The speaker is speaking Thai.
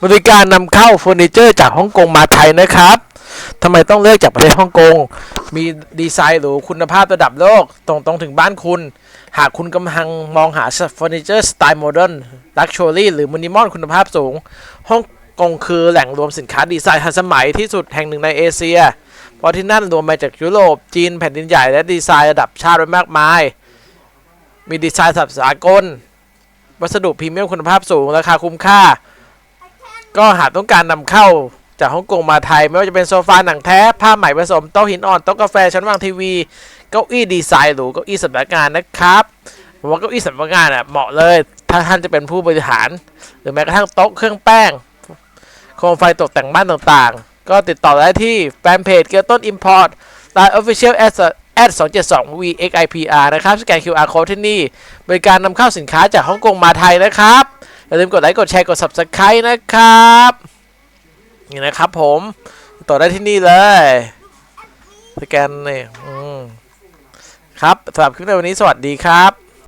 บริการนำเข้าเฟอร์นิเจอร์จากฮ่องกงมาไทยนะครับทำไมต้องเลือกจากประเทศฮ่องกง มีดีไซน์หรูคุณภาพระดับโลกตรงตรงถึงบ้านคุณ หากคุณกำลังมองหาเฟอร์นิเจอร์สไตล์โมเดิร์นลักชัวรี่หรือมินิมอลคุณภาพสูง ฮ่องกงคือแหล่งรวมสินค้าดีไซน์ทันสมัยที่สุดแห่งหนึ่งในเอเชีย เพราะที่นั่นรวมมาจากยุโรป จีนแผ่นดินใหญ่และดีไซน์ระดับชาติไว้มากมาย มีดีไซน์สับสากล วัสดุพรีเมียมคุณภาพสูงราคาคุ้มค่า ก็หากต้องการนำเข้าจากฮ่องกงมาไทย ไม่ว่าจะเป็นโซฟาหนังแท้ผ้าไหมผสมโต๊ะหินอ่อนโต๊ะกาแฟชั้นวางทีวีเก้าอี้ดีไซน์หรูเก้าอี้สำนักงานนะครับผมว่าเก้าอี้สำนักงานอะเหมาะเลยถ้าท่านจะเป็นผู้บริหาร หรือแม้กระทั่งโต๊ะเครื่องแป้งโคมไฟตกแต่งบ้านต่างๆ ก็ติดต่อได้ที่แฟนเพจเกียวต้นอิมพอร์ต Line Official at at 272 VXIPR นะครับ สแกน QR code ที่นี่ บริการนำเข้าสินค้าจากฮ่องกงมาไทยนะครับ อย่าลืมกดไลค์ กดแชร์ กด Subscribe นะครับ นี่นะครับผม ต่อได้ที่นี่เลย สแกนนี่ครับสำหรับคลิปในวันนี้สวัสดีครับ